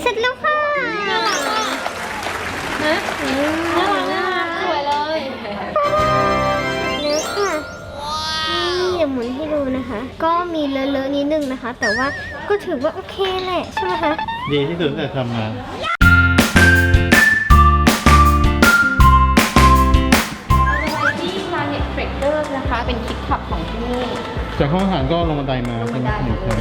เสร็จแล้วค่ะน่ารักอะนะน่ารักน่ารักสวยเลยเสร็จแล้วค่ะนี่เดี๋ยวหมุนให้ดูนะคะ ก็มีเลอะๆนิดนึงนะคะ แต่ว่าก็ถือว่าโอเคแหละใช่ไหมคะ ดีที่สุดตั้งแต่ทำมาที่ Planet Trader นะคะเป็นคิดขับของที่นี่ จากห้องอาหารก็ลงบันไดมาใช่ไหมหนึ่งครั้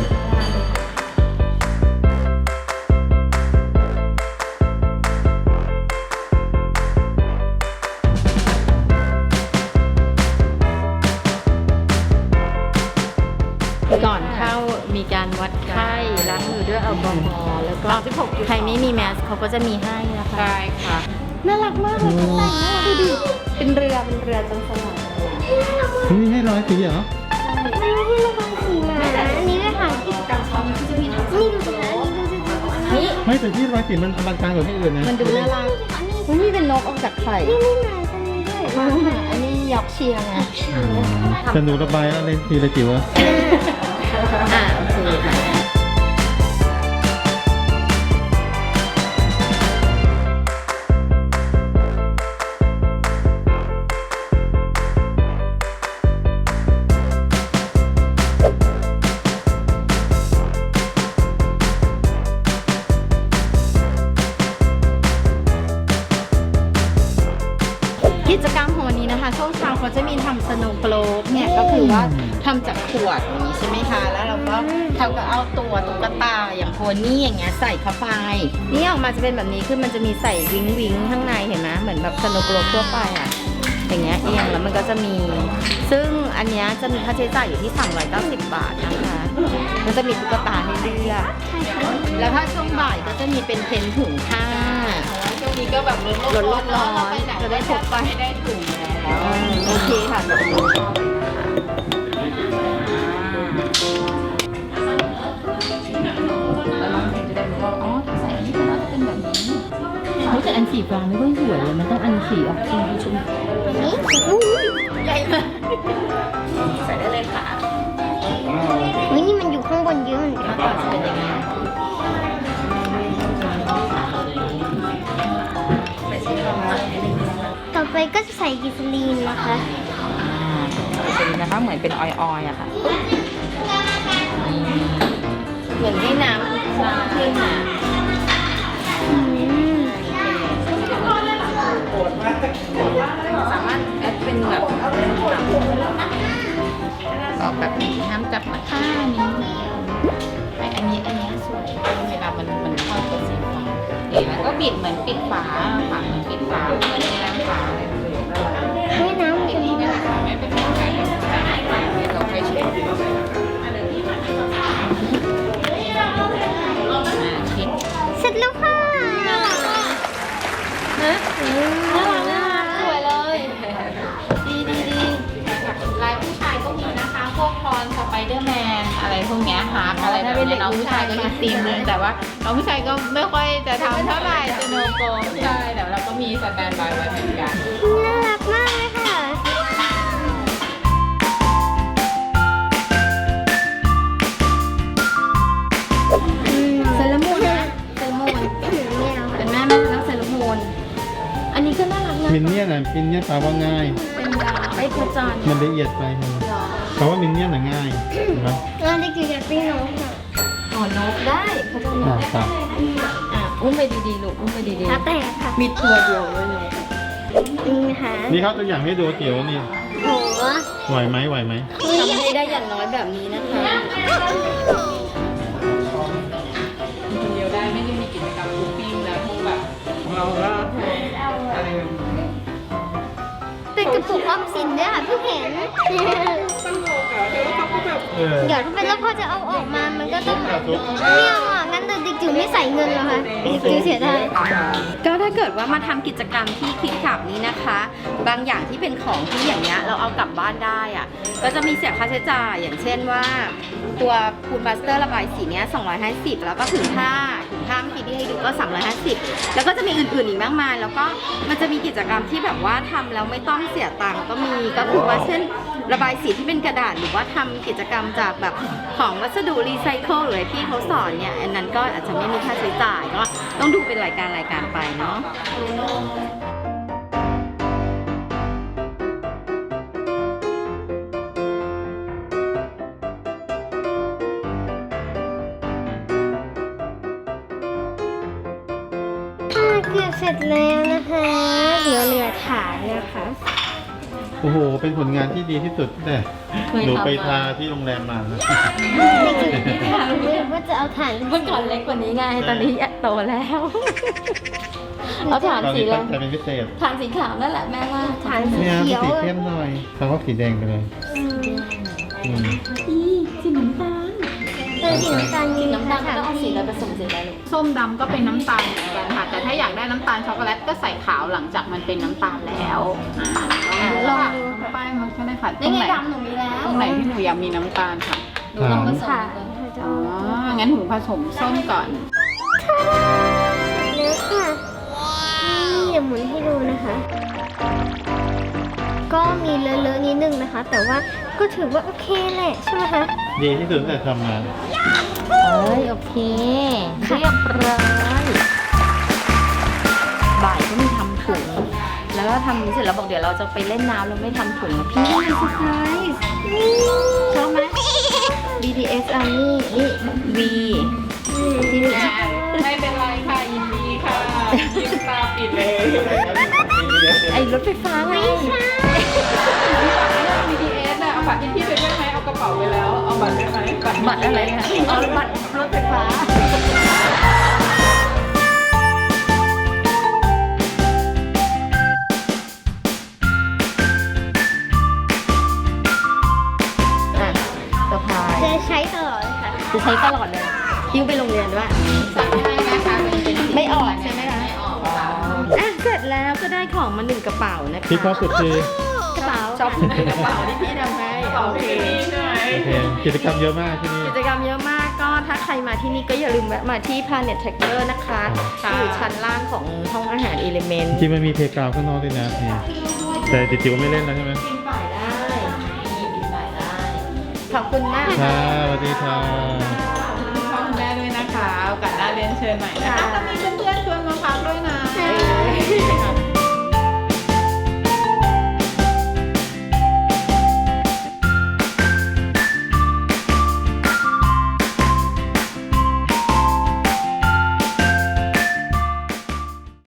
ด้วยแอลกอฮอล์แล้วก็ใครไม่มีแมสเขาก็จะมีให้นะคะใช่ค่ะ น่ารักมากเลยตกแต่งน่ารักดูดิเป็นเรือเป็นเรือจนสลัดนี่ให้ร้อยสีเหรอไม่ให้ระบายสีมาอันนี้ด้วยค่ะนี่ดูสิคะอันนี้ดูสิคะนี่ไม่แต่ที่ร้อยสีมันอลังการกว่าที่อื่นนะมันดูน่ารักอุ๊ยมีเป็นนกออกจากไข่นี่นี่มาตรงนี้ด้วยอันนี้ยอกเชียร์ไงอืมแต่หนูระบายอะไรทีละจิ๋วอะอ่าโอเค เช้าเขาจะมีทำสโนว์โกลบเนี่ยก็คือว่าทำจากขวดอย่างนี้ใช่ไหมคะแล้วเราก็เขาก็เอาตัวตุ๊กตาอย่างโพนี่อย่างเงี้ยใส่เข้าไปนี่ออกมาจะเป็นแบบนี้คือมันจะมีใส่วิงวิงข้างในเห็นไหมเหมือนแบบสโนว์โกลบทั่วไปอะอย่างเงี้ยเอียงแล้วมันก็จะมี ซึ่งอันเนี้ยจะมีค่าใช้จ่ายอยู่ที่ 390 บาทนะคะมันจะมีตุ๊กตาให้เลือกแล้วถ้าช่วงบ่ายก็จะมีเป็นเพ้นถุงผ้าช่วงนี้ก็แบบลดลดโลกร้อนเาไปไหนจะได้พกไปไม่ได้ถุงแล้วอ่า โอเคค่ะแล้วน้องเพลงจะได้รู้ว่าอ๋อถ้าใส่อันนี้ก็น่าจะเป็นแบบนี้เขาแต่อันสีฟ้าไม่ค่อยสวยเลยมันต้องอันสีออกชมพูชมพูอันนี้อุ้ยใหญ่มากใส่ได้เลยค่ะ ไปก็จะใส่กิสลีนนะคะอ่าเป็นนะคะเหมือนเป็นออยๆอะค่ะ เหมือนให้น้ำน้ำขึ้นมาอืมสามารถแอดเป็นแบบออกแบบนี้ห้ามจับนะคะนี้ไออันนี้อันนี้สวยเวลามันมันเข้ากับสีฟ้า เห็นแล้วก็บิดเหมือนปิดฝาฝาเหมือนปิดฝาเหมือนในน้ำฝาเลยให้น้ำมัน พวกคอนสไปเดอร์แมนอะไรพวกเนี้ยฮาร์กอะไรแบบเนี้ยน้องผู้ชายก็อีกธีมนึงแต่ว่าน้องผู้ชายก็ไม่ค่อยจะทำเท่าไหร่จะโนโกใช่แต่เราก็มีสแตนบายไว้เหมือนกัน น่ารักมากเลยค่ะอืมเซรามูนนะเซรามูนไม่เอาเป็นแม่แม่แล้วเซรามูนอันนี้ก็น่ารักนะมินเนี่ยนอะมินเนี่ยนแปลว่าง่าย เป็นดาวไอ้พระจันทร์มันละเอียดไปแปลว่ามินเนี่ยนอะง่ายเห็นปะอ่าเด็กจิ๋วอยากปิ้งน้องค่ะอ๋อนกได้เขาจะนอ่ากครับอะอุ้มไปดีๆลูกอุ้มไปดีตาแตกค่ะๆมีตัวเดียวด้วยเลยนี่นะคะนี่เขาตัวอย่างให้ดูเกี่ยวนี่โหไหวไหมไหวไหมทำให้ได้อย่างน้อยแบบนี้นะคะคนเดียวได้ไม่ได้มีกิจกรรมคูปิ้งแล้วพวกแบบของเราก็อะไรแบบนี้เป็นกระปุกออมสินด้วยค่ะเพิ่งเห็น เออเดี๋ยวถ้าเป็นแล้วพอจะเอาออกมา มันก็ต้องไม่เอา อะงั้นเด็กจิ๋วไม่ใส่เงินเหรอคะเด็กจิ๋วเสียดายก็ถ้าเกิดว่ามาทำกิจกรรมที่คิดขับนี้นะคะ บางอย่างที่เป็นของที่อย่างเงี้ยเราเอากลับบ้านได้อะก็จะมีเสียค่าใช้จ่ายอย่างเช่นว่า ตัวคูณบัสเตอร์ระบายสีเนี้ย250 แล้วก็ถุงผ้าถุงผ้าาเมื่อกี้ที่ให้ดูก็ 350 แล้วก็จะมีอื่นๆอีกมากมาย แล้วก็มันจะมีกิจกรรมที่แบบว่าทำแล้วไม่ต้องเสียตังค์ก็มีก็คือว่าเช่น ระบายสีที่เป็นกระดาษหรือว่าทำกิจกรรมจากแบบของวัสดุรีไซเคิลหรืออะไรที่เขาสอนเนี่ยอันนั้นก็อาจจะไม่มีค่าใช้จ่ายก็ต้องดูเป็นรายการรายการไปเนาะค่ะเกือบเสร็จแล้วนะคะ เดี๋ยวเหลือฐานนะคะ โอ้โห เป็นผลงานที่ดีที่สุดแต่หนูไปทาที่โรงแรมมานะไม่จุดที่ฐานเลยว่าจะเอาฐานเมื่อก่อนเล็กกว่านี้ไง ตอนนี้โตแล้ว เอาฐานตอนสีนี้อะไรตั้งใจเป็นพิเศษฐานสีขาวนั่นแหละแม่ว่าฐานสีเนี่ยเขียวสีอะเข้มหน่อยทำว่าสีแดงไปเลยอืมอืมอีสีน้ำตาลเออสีน้ำตาลสีนี่น้ำตาลก็ต้องเอาสีอะไรผสมสีอะไรลูกส้มดำก็เป็นน้ำตาลเหมือนกันค่ะ แต่ถ้าอยากได้น้ำตาลช็อกโกแลตก็ใส่ขาวหลังจากมันเป็นน้ำตาลแล้วอ่าลอ ค่ะตรนี่งไงไหนดำหนูมีแล้วตรงไหนที่หนูอยากมีน้ำตาลค่ะหนูลองผสมค่ะดูจะอ๋เอาองั้นหนูผสมส้มก่อนแล้วค่ะนี่เดี๋ยวหมุนให้ดูนะคะ ก็มีเลอะๆนิดนึงนะคะ แต่ว่าก็ถือว่าโอเคแหละใช่ไหมคะ ดีที่สุดตั้งแต่ทำมาเอ้ยโอเคเรียบร้อย ก็ทำนี้เสร็จแล้วบอกเดี๋ยวเราจะไปเล่นน้ำเราไม่ทำถุงนะพี่เซอร์ไพรส์ชอบไหม BTS Army นี่ V ที่นี่ไม่เป็นไรค่ะยินดีค่ะยืมตาปิดเลยไอ้รถไฟฟ้าไง BTS อะเอาบัตรที่พี่ไปด้วยไหมเอากระเป๋าไปแล้ว เอาบัตรด้วยไหมบัตรอะไรคะเอาบัตรรถไฟฟ้า ค่ะจะใช้ตลอดเลยยิ้วไปโรงเรียนด้วยสั่งให้นะคะมันเป็นสีไม่ออกใช่ไหมคะไม่ออกอะเสร็จแล้วก็ได้ของมาหนึ่งกระเป๋านะคะที่ชอบสุดคือกระเป๋าชอบกระเป๋าที่พี่ทำให้โอโอเคเคใช่ไหมโอเคกิจกรรมเยอะมากที่นี่กิจกรรมเยอะมากก็ถ้าใครมาที่นี่ก็อย่าลืมแวะมาที่ Planet Tracker นะคะค่ะอยู่ชั้นล่างของห้องอาหาร Element จริงๆมันมีเพลย์กราวด์ข้างนอกด้วยนะนี่แต่จิ๋วๆไม่เล่นแล้วใช่ไหมปีนป่ายได้มีปีนป่ายได้ขอบคุณ มากค่ะสวัสดีค่ะช่องแม่ด้วยนะคะโอกาสหน้าเรียนเชิญใหม่นะคะค่ะถ้ามีเพื่อนๆชวนมาพักด้วยนะใช่ค่ะ